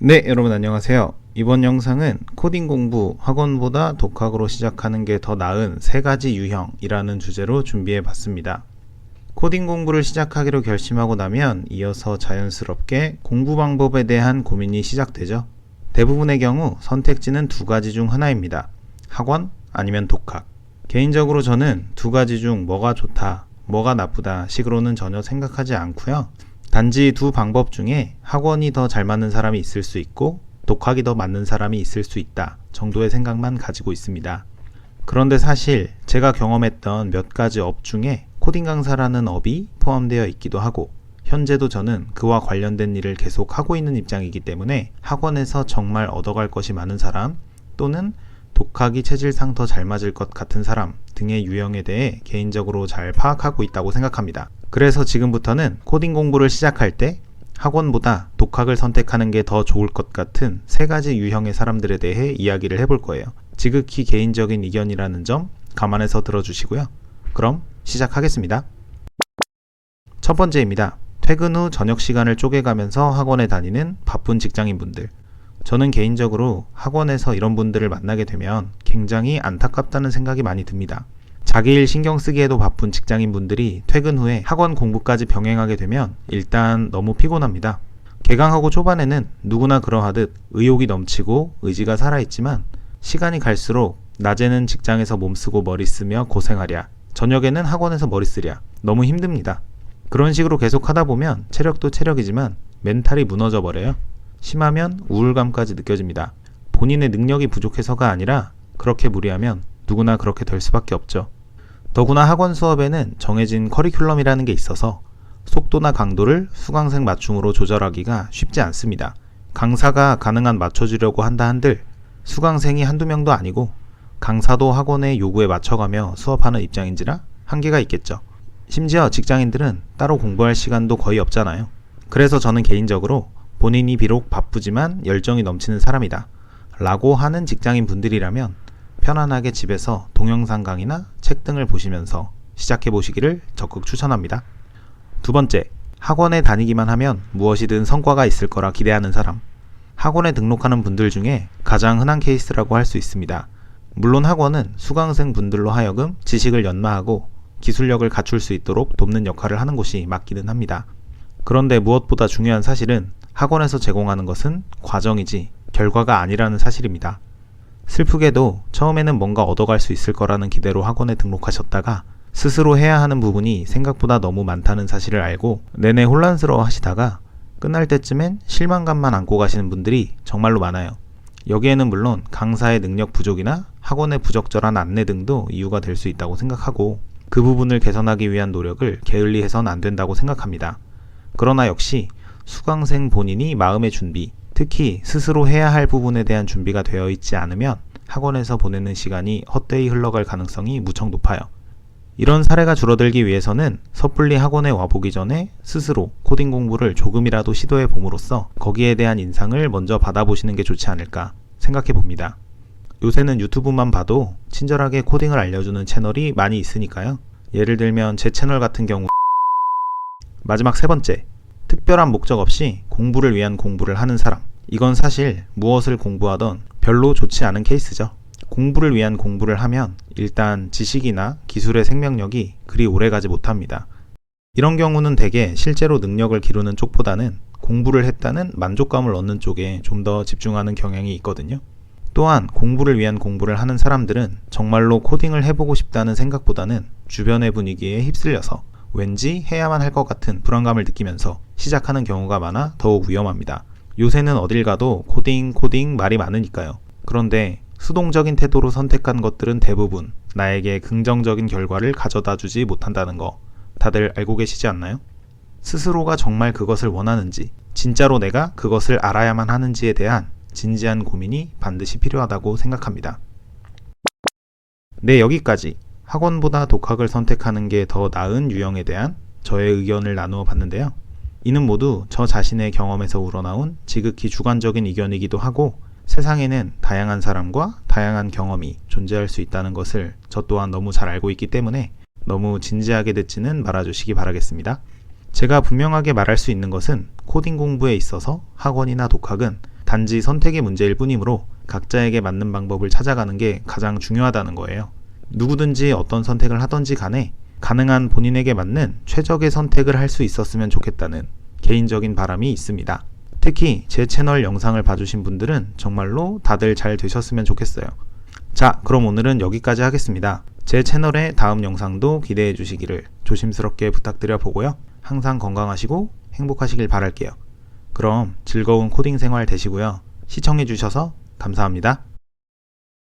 네, 여러분 안녕하세요. 이번 영상은 코딩 공부 학원보다 독학으로 시작하는 게 더 나은 세 가지 유형이라는 주제로 준비해 봤습니다. 코딩 공부를 시작하기로 결심하고 나면 이어서 자연스럽게 공부 방법에 대한 고민이 시작되죠. 대부분의 경우 선택지는 두 가지 중 하나입니다. 학원 아니면 독학. 개인적으로 저는 두 가지 중 뭐가 좋다, 뭐가 나쁘다 식으로는 전혀 생각하지 않고요. 단지 두 방법 중에 학원이 더 잘 맞는 사람이 있을 수 있고 독학이 더 맞는 사람이 있을 수 있다 정도의 생각만 가지고 있습니다. 그런데 사실 제가 경험했던 몇 가지 업 중에 코딩 강사라는 업이 포함되어 있기도 하고 현재도 저는 그와 관련된 일을 계속 하고 있는 입장이기 때문에 학원에서 정말 얻어갈 것이 많은 사람 또는 독학이 체질상 더 잘 맞을 것 같은 사람 등의 유형에 대해 개인적으로 잘 파악하고 있다고 생각합니다. 그래서 지금부터는 코딩 공부를 시작할 때 학원보다 독학을 선택하는 게 더 좋을 것 같은 세 가지 유형의 사람들에 대해 이야기를 해볼 거예요. 지극히 개인적인 의견이라는 점 감안해서 들어주시고요. 그럼 시작하겠습니다. 첫 번째입니다. 퇴근 후 저녁 시간을 쪼개가면서 학원에 다니는 바쁜 직장인분들. 저는 개인적으로 학원에서 이런 분들을 만나게 되면 굉장히 안타깝다는 생각이 많이 듭니다. 자기 일 신경 쓰기에도 바쁜 직장인 분들이 퇴근 후에 학원 공부까지 병행하게 되면 일단 너무 피곤합니다. 개강하고 초반에는 누구나 그러하듯 의욕이 넘치고 의지가 살아있지만 시간이 갈수록 낮에는 직장에서 몸쓰고 머리 쓰며 고생하랴. 저녁에는 학원에서 머리 쓰랴. 너무 힘듭니다. 그런 식으로 계속 하다 보면 체력도 체력이지만 멘탈이 무너져 버려요. 심하면 우울감까지 느껴집니다. 본인의 능력이 부족해서가 아니라 그렇게 무리하면 누구나 그렇게 될 수밖에 없죠. 더구나 학원 수업에는 정해진 커리큘럼이라는 게 있어서 속도나 강도를 수강생 맞춤으로 조절하기가 쉽지 않습니다. 강사가 가능한 맞춰주려고 한다 한들 수강생이 한두 명도 아니고 강사도 학원의 요구에 맞춰가며 수업하는 입장인지라 한계가 있겠죠. 심지어 직장인들은 따로 공부할 시간도 거의 없잖아요. 그래서 저는 개인적으로 본인이 비록 바쁘지만 열정이 넘치는 사람이다. 라고 하는 직장인 분들이라면 편안하게 집에서 동영상 강의나 책 등을 보시면서 시작해 보시기를 적극 추천합니다. 두 번째, 학원에 다니기만 하면 무엇이든 성과가 있을 거라 기대하는 사람. 학원에 등록하는 분들 중에 가장 흔한 케이스라고 할 수 있습니다. 물론 학원은 수강생 분들로 하여금 지식을 연마하고 기술력을 갖출 수 있도록 돕는 역할을 하는 곳이 맞기는 합니다. 그런데 무엇보다 중요한 사실은 학원에서 제공하는 것은 과정이지 결과가 아니라는 사실입니다. 슬프게도 처음에는 뭔가 얻어갈 수 있을 거라는 기대로 학원에 등록하셨다가 스스로 해야 하는 부분이 생각보다 너무 많다는 사실을 알고 내내 혼란스러워 하시다가 끝날 때쯤엔 실망감만 안고 가시는 분들이 정말로 많아요. 여기에는 물론 강사의 능력 부족이나 학원의 부적절한 안내 등도 이유가 될 수 있다고 생각하고 그 부분을 개선하기 위한 노력을 게을리 해선 안 된다고 생각합니다. 그러나 역시 수강생 본인이 마음의 준비, 특히 스스로 해야 할 부분에 대한 준비가 되어 있지 않으면 학원에서 보내는 시간이 헛되이 흘러갈 가능성이 무척 높아요. 이런 사례가 줄어들기 위해서는 섣불리 학원에 와보기 전에 스스로 코딩 공부를 조금이라도 시도해 봄으로써 거기에 대한 인상을 먼저 받아보시는 게 좋지 않을까 생각해 봅니다. 요새는 유튜브만 봐도 친절하게 코딩을 알려주는 채널이 많이 있으니까요. 예를 들면 제 채널 같은 경우 마지막 세 번째 특별한 목적 없이 공부를 위한 공부를 하는 사람. 이건 사실 무엇을 공부하던 별로 좋지 않은 케이스죠. 공부를 위한 공부를 하면 일단 지식이나 기술의 생명력이 그리 오래 가지 못합니다. 이런 경우는 대개 실제로 능력을 기르는 쪽보다는 공부를 했다는 만족감을 얻는 쪽에 좀 더 집중하는 경향이 있거든요. 또한 공부를 위한 공부를 하는 사람들은 정말로 코딩을 해보고 싶다는 생각보다는 주변의 분위기에 휩쓸려서 왠지 해야만 할 것 같은 불안감을 느끼면서 시작하는 경우가 많아 더욱 위험합니다. 요새는 어딜 가도 코딩, 코딩 말이 많으니까요. 그런데 수동적인 태도로 선택한 것들은 대부분 나에게 긍정적인 결과를 가져다 주지 못한다는 거 다들 알고 계시지 않나요? 스스로가 정말 그것을 원하는지, 진짜로 내가 그것을 알아야만 하는지에 대한 진지한 고민이 반드시 필요하다고 생각합니다. 네, 여기까지 학원보다 독학을 선택하는 게 더 나은 유형에 대한 저의 의견을 나누어 봤는데요. 이는 모두 저 자신의 경험에서 우러나온 지극히 주관적인 의견이기도 하고 세상에는 다양한 사람과 다양한 경험이 존재할 수 있다는 것을 저 또한 너무 잘 알고 있기 때문에 너무 진지하게 듣지는 말아주시기 바라겠습니다. 제가 분명하게 말할 수 있는 것은 코딩 공부에 있어서 학원이나 독학은 단지 선택의 문제일 뿐이므로 각자에게 맞는 방법을 찾아가는 게 가장 중요하다는 거예요. 누구든지 어떤 선택을 하던지 간에 가능한 본인에게 맞는 최적의 선택을 할 수 있었으면 좋겠다는 개인적인 바람이 있습니다. 특히 제 채널 영상을 봐주신 분들은 정말로 다들 잘 되셨으면 좋겠어요. 자, 그럼 오늘은 여기까지 하겠습니다. 제 채널의 다음 영상도 기대해 주시기를 조심스럽게 부탁드려 보고요. 항상 건강하시고 행복하시길 바랄게요. 그럼 즐거운 코딩 생활 되시고요. 시청해 주셔서 감사합니다.